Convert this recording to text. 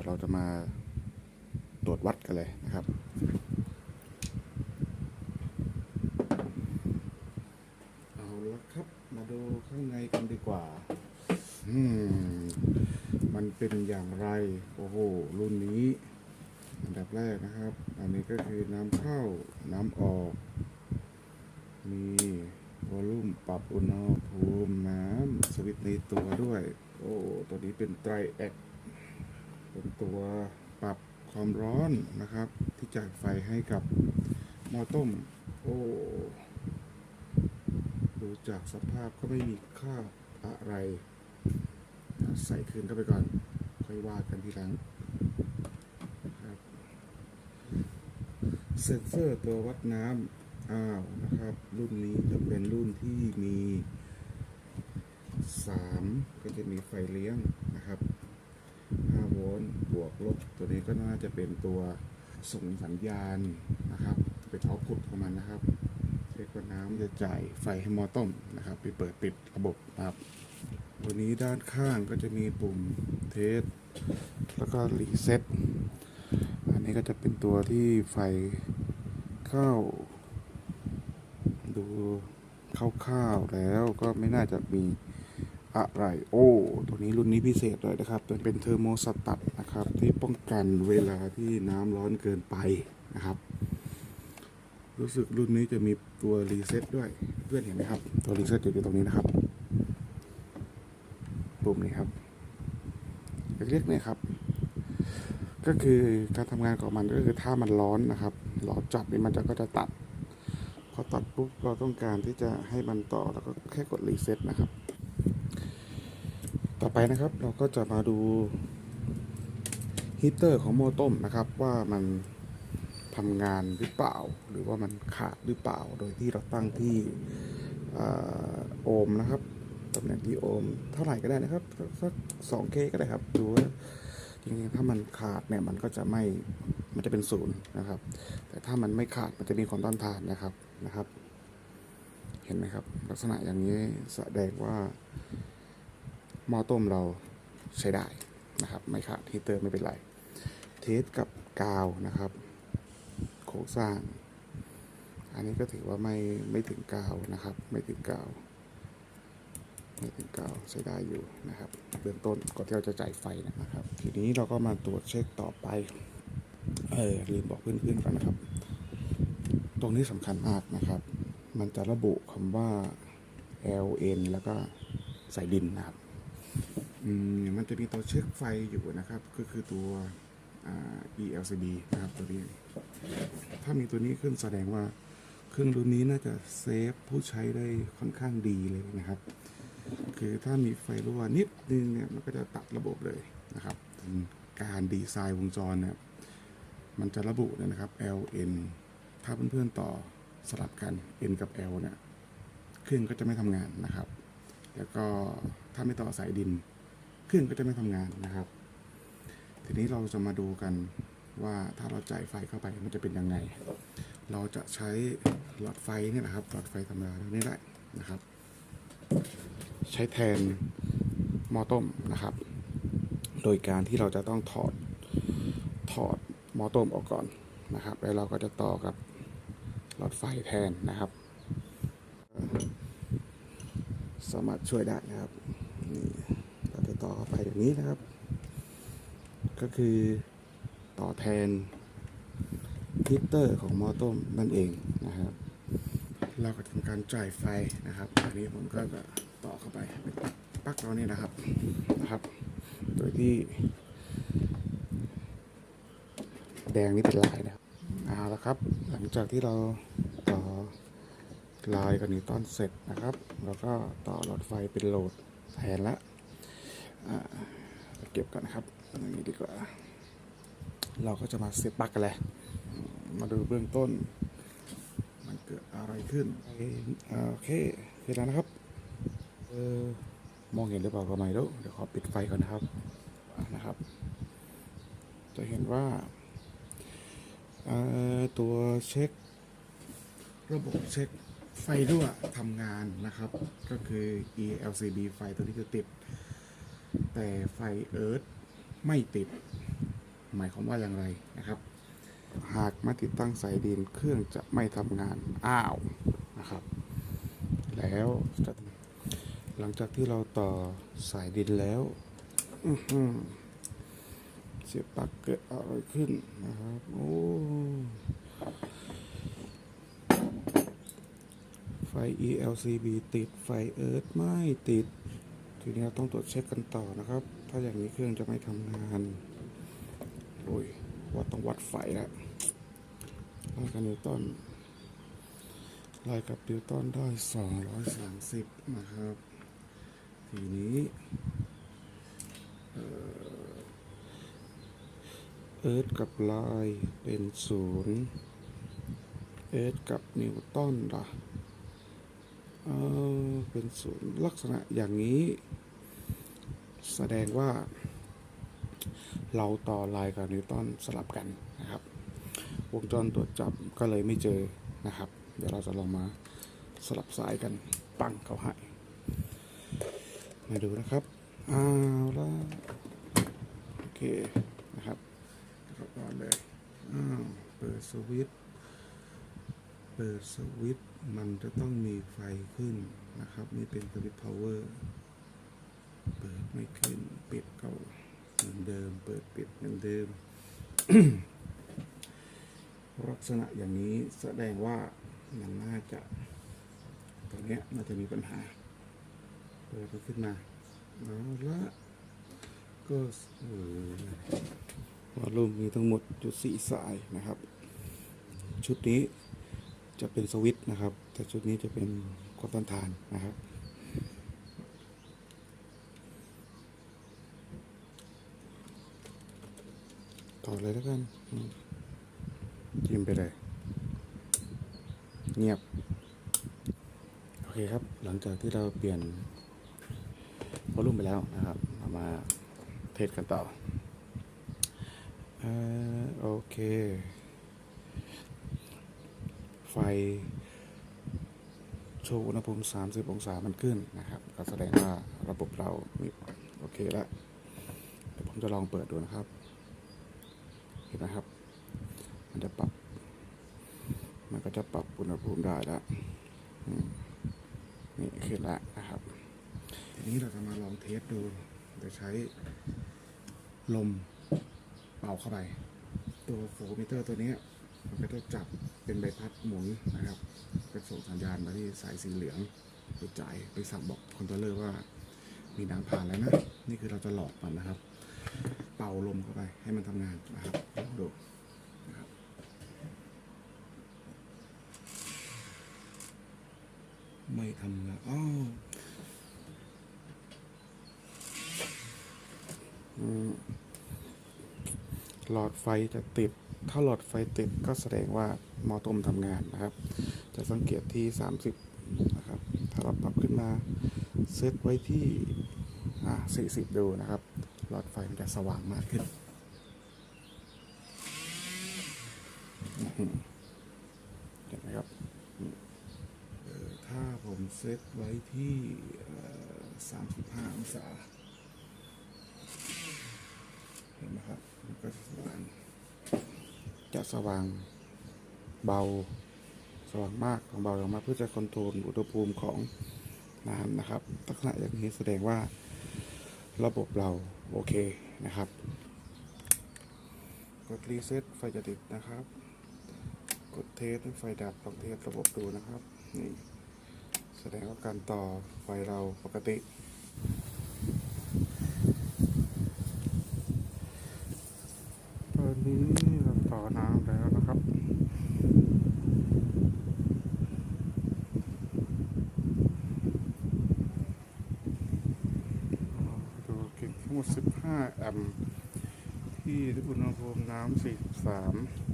ยวเราจะมาตรวจวัดกันเลยนะครับ เอาละครับ มาดูข้างในกันดีกว่า อืม มันเป็นอย่างไร โอ้โห รุ่นนี้ อันดับแรกนะครับ อันนี้ก็คือน้ำเข้า น้ำออก มีวอลลุ่มปรับอุณหภูมิน้ำสวิตช์ในตัวด้วย โอ้ ตัวนี้เป็นไตรแอค เป็นตัวปรับความร้อนนะครับ ที่จ่ายไฟให้กับหม้อต้ม โอ้ดูจากสภาพก็ไม่มีค่าอะไร ใส่คืนเข้าไปก่อน ค่อยว่ากันทีหลังครับเซ็นเซอร์ตัววัดน้ำอ้าวนะครับ รุ่นนี้จะเป็นรุ่นที่มี 3 ก็จะมีไฟเลี้ยงนะครับ โวลต์บวกลบตัวนี้ก็น่าจะเป็นตัวส่งสัญญาณนะครับ เป็นเอาพุตของมันนะครับเช็คว่าน้ำจะจ่ายไฟให้มอต้มนะครับไปเปิดปิดระบบนะครับ ตัวนี้ด้านข้างก็จะมีปุ่มเทสแล้วก็รีเซ็ตอันนี้ก็จะเป็นตัวที่ไฟเข้า ดูคร่าวๆแล้วก็ไม่น่าจะมี อะไร โอ้ ตัวนี้รุ่นนี้พิเศษเลยนะครับเป็นเทอร์โมสตัตนะครับ ที่ป้องกันเวลาที่น้ำร้อนเกินไปนะครับ รู้สึกรุ่นนี้จะมีตัวรีเซ็ตด้วย เพื่อนเห็นไหมครับ ตัวรีเซ็ตอยู่ตรงนี้นะครับปุ่มนี้ครับเล็กๆเนี่ยครับ ก็คือการทำงานของมันก็คือถ้ามันร้อนนะครับร้อนจัดนี่มันจะก็จะตัด พอตัดปุ๊บเราต้องการที่จะให้มันต่อแล้วก็แค่กดรีเซ็ตนะครับ ต่อไปนะครับเราก็จะมาดูฮีเตอร์ของหม้อต้มนะครับ ว่ามันทำงานหรือเปล่า หรือว่ามันขาดหรือเปล่า โดยที่เราตั้งที่โอห์มนะครับตำแหน่งที่โอห์มเท่าไหร่ก็ได้นะครับสักสองเคก็ได้ครับดูว่าจริงๆถ้ามันขาดเนี่ยมันก็จะไม่มันจะเป็นศูนย์นะครับ แต่ถ้ามันไม่ขาดมันจะมีความต้านทานนะครับนะครับ เห็นไหมครับ ลักษณะอย่างนี้แสดงว่า หม้อต้มเราใช้ได้นะครับไม่ขาดฮีเตอร์ไม่เป็นไร เทสกับกาวนะครับโครงสร้าง อันนี้ก็ถือว่าไม่ไม่ถึงกาวนะครับ ไม่ถึงกาวไม่ถึงกาวใช้ได้อยู่นะครับเบื้องต้นก่อนที่เราจะจ่ายไฟนะครับ ทีนี้เราก็มาตรวจเช็คต่อไปเออลืมบอกเพื่อนๆกันนะครับ ตรงนี้สำคัญมากนะครับ มันจะระบุคำว่า LN แล้วก็สายดินนะครับ มันจะมีตัวเช็คไฟอยู่นะครับ ก็คือตัว ELCB นะครับตัวนี้ ถ้ามีตัวนี้ขึ้นแสดงว่าเครื่องรุ่นนี้น่าจะเซฟผู้ใช้ได้ค่อนข้างดีเลยนะครับ คือถ้ามีไฟรั่วนิดนึงเนี่ยมันก็จะตัดระบบเลยนะครับ การดีไซน์วงจรเนี่ยมันจะระบุนะครับ LN ถ้าเพื่อนๆต่อสลับกัน N กับ L เนี่ยเครื่องก็จะไม่ทำงานนะครับ แล้วก็ถ้าไม่ต่อสายดิน เครื่องก็จะไม่ทำงานนะครับ ทีนี้เราจะมาดูกันว่าถ้าเราจ่ายไฟเข้าไปมันจะเป็นยังไง เราจะใช้หลอดไฟนี่ยนะครับหลอดไฟธรรมดานี่แหละนะครับ ใช้แทนหม้อต้มนะครับ โดยการที่เราจะต้องถอดถอดหม้อต้มออกก่อนนะครับ แล้วเราก็จะต่อกับหลอดไฟแทนนะครับ สามารถช่วยได้นะครับ ต่อไปอย่างนี้นะครับ ก็คือต่อแทนฮีตเตอร์ของหม้อต้มนั่นเองนะครับ เราก็ทำการจ่ายไฟนะครับอันนี้ผมก็จะต่อเข้าไปเป็นปลั๊กเราเนี่ยนะครับนะครับ โดยที่ แดงนี่เป็นลายนะครับเอาละครับ หลังจากที่เราต่อลายกับนิวตันเสร็จนะครับ เราก็ต่อหลอดไฟเป็นโหลดแทนละ เก็บกันนะครับอย่างนี้ดีกว่า เราก็จะมาเสียบปลั๊กกันเลยมาดูเบื้องต้น มันเกิดอะไรขึ้นโอเคเสร็จแล้วนะครับเออมองเห็นหรือเปล่าก็ไม่รู้เดี๋ยวขอปิดไฟก่อนนะครับนะครับ จะเห็นว่าตัวเช็ค ระบบเช็คไฟรั่วทำงานนะครับ ก็คือ ELCB ไฟตัวนี้จะติด แต่ไฟเอิร์ธไม่ติด หมายความว่าอย่างไรนะครับ หากม่ติดตั้งสายดินเครื่องจะไม่ทำงานอ้าวนะครับ แล้วหลังจากที่เราต่อสายดินแล้วเสียบปลั๊กเกิดอะไรขึ้นนะครับ โอ้ไฟ ELCB ติด ไฟเอิร์ธไม่ติด นี้เราต้องตรวจเช็คกันต่อนะครับ ถ้าอย่างนี้เครื่องจะไม่ทำงานโอ้ยว่าต้องวัดไฟแล้วไลกับนิวตันไล่กับนิวตันได้ 230 นะครับ ทีนี้ เอิร์ธกับไลน์เป็นศูนย์เอิร์ธกับนิวตันล่ะเออเป็นศูนย์ลักษณะอย่างนี้ แสดงว่า เราต่อลน์กับนิวตันสลับกันนะครับ วงจรตรวจจับก็เลยไม่เจอนะครับ เดี๋ยวเราจะลองมาสลับสายกันปังเขาให้มาดูนะครับเอาละโอเคนะครับแล้วก็ก่อนเลยอ้าวเปิดสวิตช์เปิดสวิตช์มันจะต้องมีไฟขึ้นนะครับ นี่เป็นสวิตช์พาวเวอร์ เปิดไม่ขึ้นปิดเก็เหมือนเดิม เปิดปิดเหมือนเดิม ลักษณะอย่างนี้แสดงว่ามันน่าจะตัวเนี้ยน่าจะมีปัญหาเปิดขึ้นมาเอาละก็วอลลุ่มมีทั้งหมดจุดสี่สายนะครับ ชุดนี้จะเป็นสวิตช์นะครับ แต่ชุดนี้จะเป็นความต้านทานนะครับ ต่อเลยแล้วกันอืมจิ้มไปเลย เงียบ โอเคครับ หลังจากที่เราเปลี่ยนวอลลุ่มไปแล้วนะครับเรามาเทสกันต่อเอ่อโอเค ไฟโชว์อุณหภูมิ 30 องศามันขึ้นนะครับก็แสดงว่าระบบเรามีโอเคแล้วเดี๋ยวผมจะลองเปิดดูนะครับ เห็นไหมครับ มันจะปรับ มันก็จะปรับอุณหภูมิได้แล้วนี่ขึ้นล้วนะครับ ทีนี้เราจะมาลองเทสดูโดยใช้ลมเป่าเข้าไป ตัวโฟมิเตอร์ตัวนี้มันก็จะจับเป็นใบพัดหมุนนะครับก็ส่งสัญญาณมาที่สายสีเหลืองไปจ่ายไปสั่งบอกคอนโทรลเลอร์ว่ามีน้ำผ่านแล้วนะ นี่คือเราจะหลอกมันนะครับ เป่าลมเข้าไปให้มันทำงานนะครับลองดูนะครับไม่ทำงานอ้าวหลอดไฟจะติด ถ้าหลอดไฟติดก็แสดงว่ามอต้มทำงานนะครับ จะสังเกตที่ 30 นะครับ ถ้าเราปรับขึ้นมาเซตไว้ที่ 40 ดูนะครับ หลอดไฟมันจะสว่างมากขึ้นอื้อหือเห็นไหมครับอืมเอ่อถ้าผมเซตไว้ที่เอ่อ35 องศา เห็นไหมครับมันก็จะสว่าง จะสว่างเบาสว่างมากของเบาลงมาเพื่อจะคอนโทรลอุณหภูมิของน้ำนะครับลักษณะอย่างนี้แสดงว่าระบบเรา โอเคนะครับ กดรีเซ็ตไฟจะติดนะครับ กดเทสไฟดับลองเทสระบบดูนะครับ นี่ แสดงว่าการต่อไฟเราปกติอนนี้เราต่อน้ำแล้วนะครับ ดูเก่งทั้งหมด 15 แอมป์ที่อุณหภูมิน้ำ43